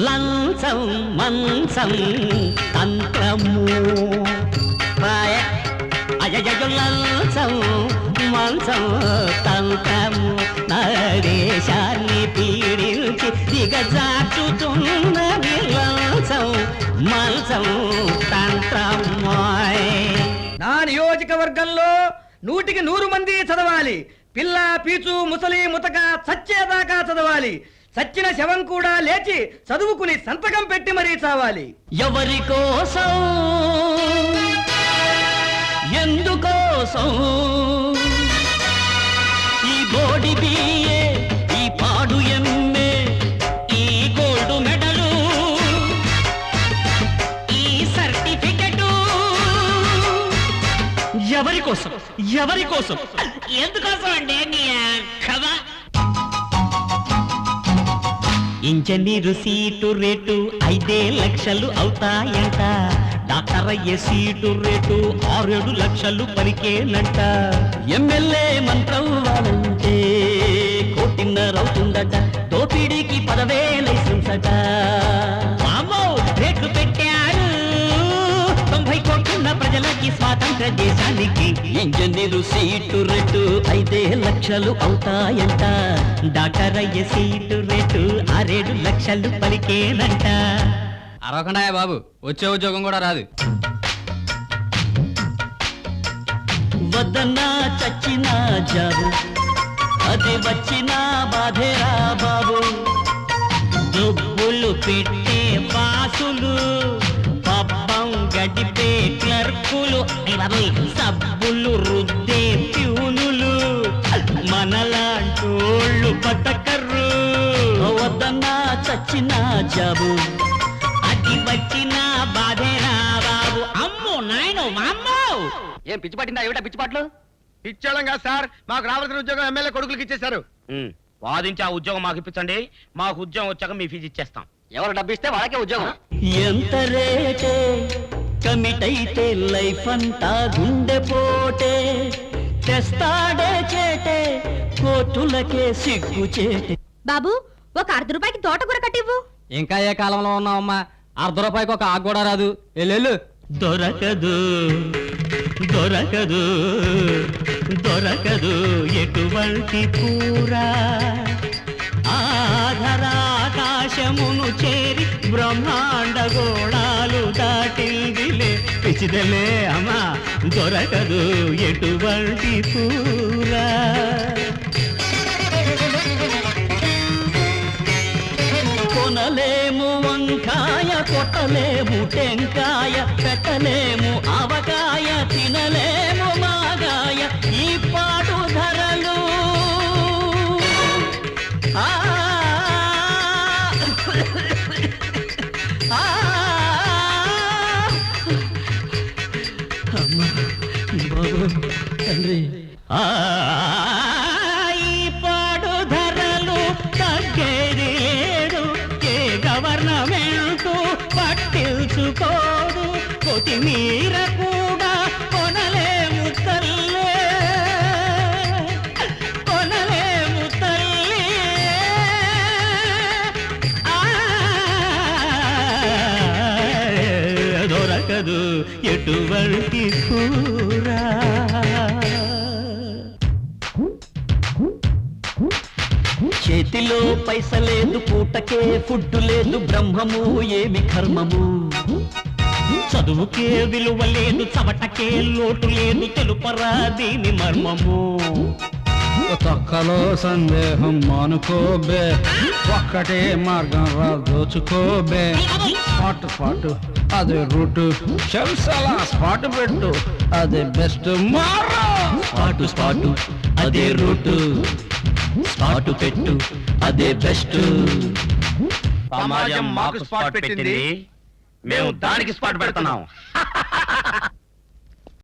లంచం మంచం తంత్రము. రాయ. లంచం మంచం తంత్రము. నా దేశాన్ని పీడించి దిగజాచుతున్నది లంచం మంచం తంత్రమాయ్ నా నియోజకవర్గంలో నూటికి నూరు మంది చదవాలి. పిల్ల పీచు ముసలి ముతక చచ్చేదాకా చదవాలి. చచ్చిన శవం కూడా లేచి చదువుకుని సంతకం పెట్టి మరీ చావాలి. ఎవరి కోసం ఎందుకోసం? ఈ బోడి బియ్యే ఈ పాడు ఎమ్మె ఈ గోల్డ్ మెడలు ఈ సర్టిఫికెట్ ఎవరి కోసం ఎవరి కోసం ఎందుకోసం అండి నీ కదా ఇంజనీరు సీటు రేటు ఐదే లక్షలు అవుతాయంట. డాక్టర్ అయ్యే సీటు రేటు ఆరేడు లక్షలు పలికేనంట. ఎమ్మెల్యే మంత్రం వాడంటే కోటిన్నర అవుతుందట. దోపిడీకి పదవే లైసెన్స్ అట వామ్మో, రేట్లు పెట్టారు. తొంభై కోట్లున్న ప్రజలకి స్వాతంత్ర దేశానికి. ఇంజనీరు సీటు రేటు ఐదే లక్షలు అవుతాయంట. డాక్టర్ అయ్యే సీటు రేటు ఆరేడు లక్షలు పలికేనంట. అరవకుండా బాబు వచ్చే ఉద్యోగం కూడా రాదు. వద్దన్నా చచ్చినా జాబు అది వచ్చిన బాధేరా బాబు. డబ్బులు పెట్టే బాసులు పబ్బం గడిపే క్లర్కులు. సబ్బులు రుద్దే బతకర్రు వద్దన్నా చచ్చిన జాబు అది వచ్చిన బాధేరా బాబు అమ్మో నాయనో అమ్మో! ఏం పిచ్చి పట్టిందా? ఏమిటా పిచ్చి పట్లు? ఇచ్చేయడం కాదు సార్ మాకు రావాల్సిన ఉద్యోగం ఎమ్మెల్యే కొడుకులకి ఇచ్చేశారు. వాదించి ఆ ఉద్యోగం మాకు ఇప్పించండి. మాకు ఉద్యోగం వచ్చాక మీ ఫీజు ఇచ్చేస్తాం. ఎవరు డబ్బిస్తే వాళ్ళకే ఉద్యోగం. ఎంత రేటే? కమిట్ అయితే లైఫ్ అంతా గుండెపోటే. తెస్తాడే చేటే. కోర్టులకే సిగ్గు చేటే బాబు ఒక అర్ధ రూపాయికి తోటకూర కట్టివ్వు. ఇంకా ఏ కాలంలో ఉన్నావమ్మా? అర్ధ రూపాయికి ఒక ఆకు కూడా రాదు. వెళ్ళు. దొరకదు దొరకదు దొరకదు ఎటువంటి కూర. ఆధరాకాశమును చేరి బ్రహ్మాండ గోళాలు దాటిందిలే. పిచ్చిదలే అమ్మా దొరకదు ఎటువంటి వంకాయ కొట్టలేము టెంకాయ పెట్టలేము అవకాయ తినలేము మాగాయ ఈ పాటు ధరలు ఆ, బాబు, తండ్రి ఆ, కోటి కొత్తిమీర కూడా కొనలేము తల్లే. కొనలేము తల్లి. ఆ, దొరకదు ఎటువంటి కూరా. చేతిలో పైసలేదు పూటకే ఫుడ్ లేదు బ్రహ్మము ఏమి కర్మము? చదువుకే విలువ లేదు చవటకే లోటు లేదు తెలుపరా దీని మర్మము? తొక్కలో సందేహం మానుకోబే ఒక్కటే మార్గం రా దోచుకోబే. స్పాట్ స్పాట్ అదే రూటు చెంసలా స్పాట్ పెట్టు అదే బెస్ట్ మారా. స్పాటు స్పాటు అదే రూటు. స్పాటు పెట్టు అదే బెస్ట్. సమాజం మాకు స్పాట్ పెట్టింది. మేము దానికి స్పాట్ పెడుతున్నాం.